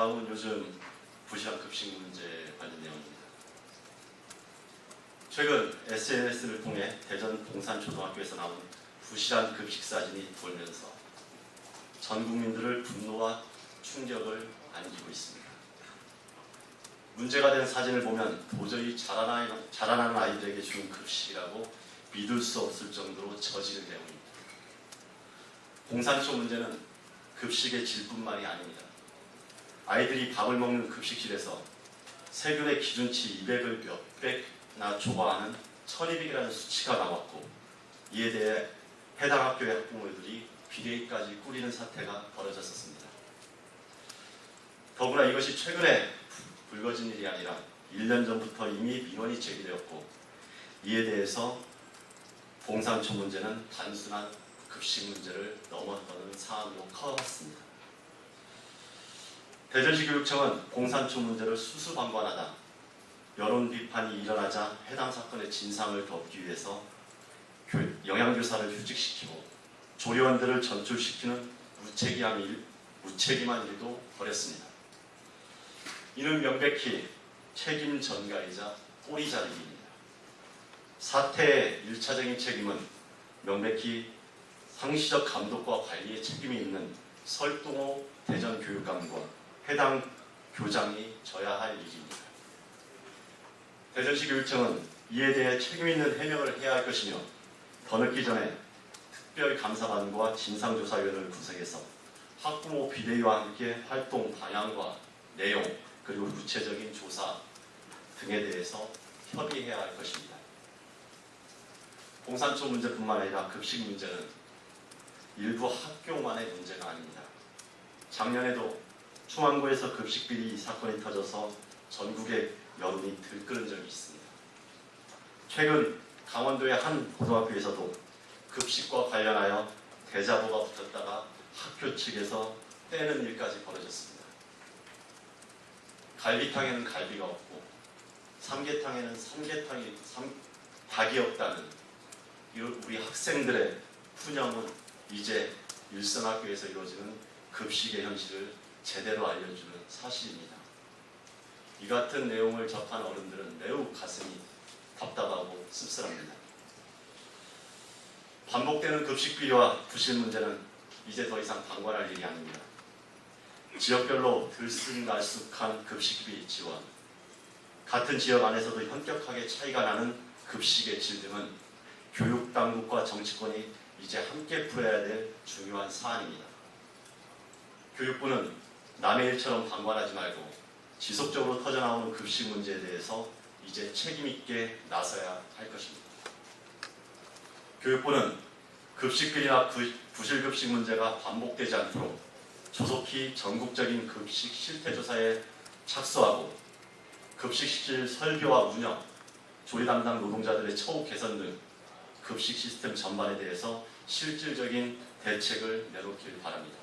다음은 요즘 부실한 급식 문제 관련 내용입니다. 최근 SNS를 통해 대전 봉산초등학교에서 나온 부실한 급식 사진이 돌면서 전 국민들을 분노와 충격을 안기고 있습니다. 문제가 된 사진을 보면 도저히 자라나, 자라나는 아이들에게 주는 급식이라고 믿을 수 없을 정도로 저지른 내용입니다. 봉산초 문제는 급식의 질뿐만이 아닙니다. 아이들이 밥을 먹는 급식실에서 세균의 기준치 200을 몇 백나 초과하는 1200이라는 수치가 나왔고 이에 대해 해당 학교의 학부모들이 비대위까지 꾸리는 사태가 벌어졌었습니다. 더구나 이것이 최근에 불거진 일이 아니라 1년 전부터 이미 민원이 제기되었고 이에 대해서 봉산초 문제는 단순한 급식 문제를 넘어서는 사안으로 커왔습니다. 대전시 교육청은 봉산초 문제를 수수방관하다 여론 비판이 일어나자 해당 사건의 진상을 덮기 위해서 교- 영양교사를 휴직시키고 조리원들을 전출시키는 무책임한, 일, 무책임한 일도 벌였습니다. 이는 명백히 책임 전가이자 꼬리 자르기입니다. 사태의 일차적인 책임은 명백히 상시적 감독과 관리의 책임이 있는 설동호 대전교육감과 해당 교장이 져야 할 일입니다. 대전시 교육청은 이에 대해 책임 있는 해명을 해야 할 것이며 더 늦기 전에 특별감사반과 진상조사위원회를 구성해서 학부모 비대위와 함께 활동 방향과 내용 그리고 구체적인 조사 등에 대해서 협의해야 할 것입니다. 공산초 문제뿐만 아니라 급식 문제는 일부 학교만의 문제가 아닙니다. 작년에도 충안구에서 급식 비리 사건이 터져서 전국의 여론이 들끓은 적이 있습니다. 최근 강원도의 한 고등학교에서도 급식과 관련하여 대자보가 붙었다가 학교 측에서 떼는 일까지 벌어졌습니다. 갈비탕에는 갈비가 없고 삼계탕에는 삼계탕이 삼, 닭이 없다는 이 우리 학생들의 푸념은 이제 일선학교에서 이루어지는 급식의 현실을 제대로 알려주는 사실입니다. 이 같은 내용을 접한 어른들은 매우 가슴이 답답하고 씁쓸합니다. 반복되는 급식 비리와 부실 문제는 이제 더 이상 방관할 일이 아닙니다. 지역별로 들쑥날쑥한 급식비 지원, 같은 지역 안에서도 현격하게 차이가 나는 급식의 질 등은 교육 당국과 정치권이 이제 함께 풀어야 될 중요한 사안입니다. 교육부는 남의 일처럼 방관하지 말고 지속적으로 터져나오는 급식 문제에 대해서 이제 책임 있게 나서야 할 것입니다. 교육부는 급식비리나 부- 부실급식 문제가 반복되지 않도록 조속히 전국적인 급식 실태 조사에 착수하고 급식실 설계와 운영, 조리 담당 노동자들의 처우 개선 등 급식 시스템 전반에 대해서 실질적인 대책을 내놓길 바랍니다.